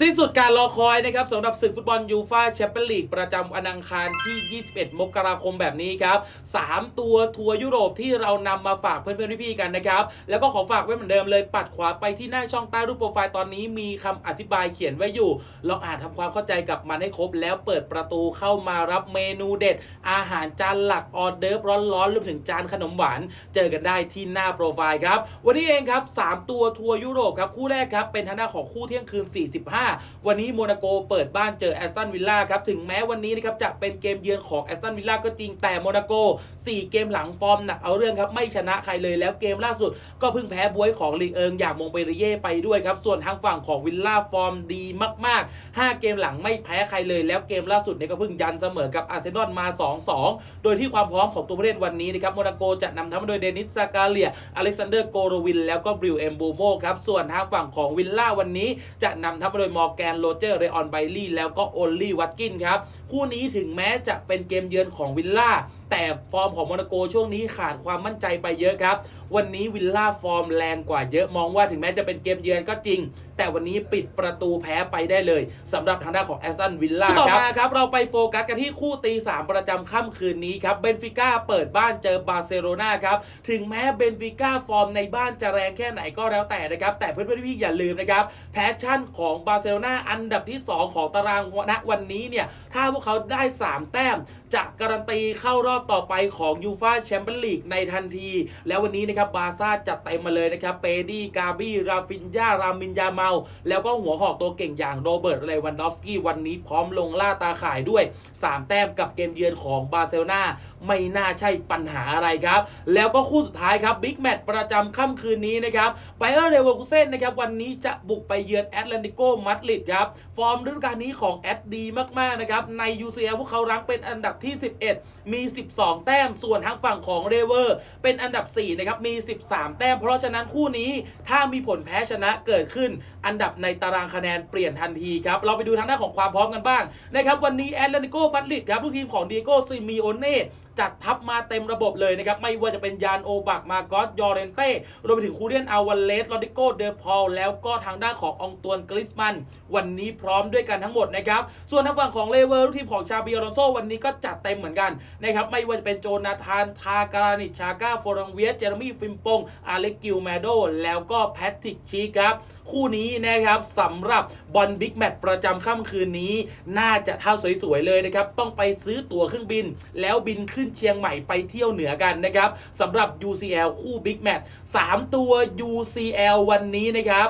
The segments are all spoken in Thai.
สิ้นสุดการรอคอยนะครับสำหรับศึกฟุตบอลยูฟาแชมเปี้ยนลีกประจำวันอังคารที่ 21 มกราคมแบบนี้ครับ 3 ตัวทัวร์ยุโรปที่เรานำมาฝากเพื่อนๆพี่ๆกันนะครับ แล้วก็ขอฝากไว้เหมือนเดิมเลย ปัดขวาไปที่หน้าช่องใต้รูปโปรไฟล์ตอนนี้มีคำอธิบายเขียนไว้อยู่ ลองอ่านทำความเข้าใจกับมันให้ครบ แล้วเปิดประตูเข้ามารับเมนูเด็ด อาหารจานหลักออเดิร์ฟร้อนๆรวมถึงจานขนมหวาน เจอกันได้ที่หน้าโปรไฟล์ครับ วันนี้เองครับ 3 ตัวทัวร์ยุโรปครับคู่แรกครับเป็นทางด้านของคู่เที่ยงคืน 45วันนี้โมนาโกเปิดบ้านเจอแอสตันวิลล่าครับ ถึงแม้วันนี้นะครับจะเป็นเกมเยือนของแอสตันวิลล่าก็จริงแต่โมนาโก 4 เกมหลังฟอร์มหนักเอาเรื่องครับ ไม่ชนะใครเลยแล้วเกมล่าสุด ก็เพิ่งแพ้บวยของลีเอิงอย่างมงเปรเย่ไปด้วยครับ ส่วนทางฝั่งของวิลล่าฟอร์มดีมาก ๆ 5 เกมหลังไม่แพ้ใครเลยแล้วเกมล่าสุดเนี่ยก็เพิ่งยันเสมอกับอาร์เซนอลมา 2-2 โดยที่ความพร้อมของตัวผู้เล่นวันนี้นะครับโมนาโกจะนำทัพโดยเดนิสซากาเลียอเล็กซานเดอร์โกโรวินแล้วก็บริวเอมบูโมครับส่วนทางฝั่งของวิลล่าวันนี้จะนำทัพโดยมอร์แกนโรเจอร์เรออนไบลี่แล้วก็โอลลี่วัตกินครับ คู่นี้ถึงแม้จะเป็นเกมเยือนของวิลล่าแต่ฟอร์มของโมนาโกช่วงนี้ขาดความมั่นใจไปเยอะครับ วันนี้วิลล่าฟอร์มแรงกว่าเยอะมองว่าถึงแม้จะเป็นเกมเยือนก็จริง แต่วันนี้ปิดประตูแพ้ไปได้เลยสำหรับทางด้านของแอสตันวิลล่าต่อมาครับ เราไปโฟกัสกันที่คู่ตี 3 ประจำค่ำคืนนี้ครับเบนฟิก้าเปิดบ้านเจอบาร์เซโลนาครับ ถึงแม้เบนฟิก้าฟอร์มในบ้านจะแรงแค่ไหนก็แล้วแต่นะครับ แต่เพื่อนๆพี่ๆอย่าลืมนะครับแพชชั่นของบาร์เซโลนาอันดับที่ 2 ของตารางณวันนี้เนี่ยถ้าพวกเขาได้ 3 แต้มจะการันตีเข้ารอบต่อไปของยูฟาแชมเปี้ยนลีกในทันที แล้ววันนี้นะครับบาร์ซ่าจัดเต็มมาเลยนะครับเปดี้กาบี้ราฟินยารามินยาเมา แล้วก็หัวหอกตัวเก่งอย่างโรเบิร์ตเลวันดอฟสกี้วันนี้พร้อมลงล่าตาข่ายด้วย 3 แต้มกับเกมเยือนของบาร์เซโลนาไม่น่าใช่ปัญหาอะไรครับ แล้วก็คู่สุดท้ายครับบิ๊กแมตช์ประจำค่ำคืนนี้นะครับไบเออร์เรเวอร์คูเซนนะครับวันนี้จะบุกไปเยือนแอตเลติโกมาดริดครับฟอร์มฤดูกาลนี้ของแอตดีมากๆนะครับใน UCL พวกเขารั้งเป็นอันดับที่ 11 มี12 แต้ม ส่วนทางฝั่งของเรเวอร์ เป็นอันดับ4นะครับมี 13 แต้ม เพราะฉะนั้นคู่นี้ถ้ามีผลแพ้ชนะเกิดขึ้น อันดับในตารางคะแนนเปลี่ยนทันทีครับ เราไปดูทางด้านของความพร้อมกันบ้างนะครับวันนี้แอตเลติโกมาดริดครับลูกทีมของดีโก้ซิมิโอเน่ จัดทัพมาเต็มระบบเลยนะครับ ไม่ว่าจะเป็นยานโอบักมากอสยอเรนเต้รวมไปถึงคูเรียนอาวาเลสโรดิโกเดอพอลแล้วก็ทางด้านขององตวนกริสมัน วันนี้พร้อมด้วยกันทั้งหมดนะครับ ส่วนทางฝั่งของเลเวอร์ลูกทีมของชาบิอลอนโซวันนี้ก็จัดเต็มเหมือนกันนะครับไม่ว่าจะเป็นโจนาธานทาการานิชาก้าโฟรังเวียสเจอร์มี่ฟิมปงอาเล็กกิลแมโดแล้วก็แพทริกชีครับคู่นี้นะครับสำหรับบอลบิ๊กแมตช์ประจำค่ำคืนนี้ น่าจะเท่าสวยๆเลยนะครับต้องไปซื้อตั๋วเครื่องบิน แล้วบินขึ้นขึ้นเชียงใหม่ไปเที่ยวเหนือกันนะครับสำหรับ UCL คู่บิ๊กแมตช์3ตัว UCL วันนี้นะครับ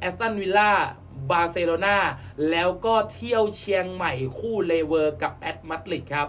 แอสตันวิลล่าบาร์เซโลนาแล้วก็เที่ยวเชียงใหม่คู่เลเวอร์กับแอตมาดริดครับ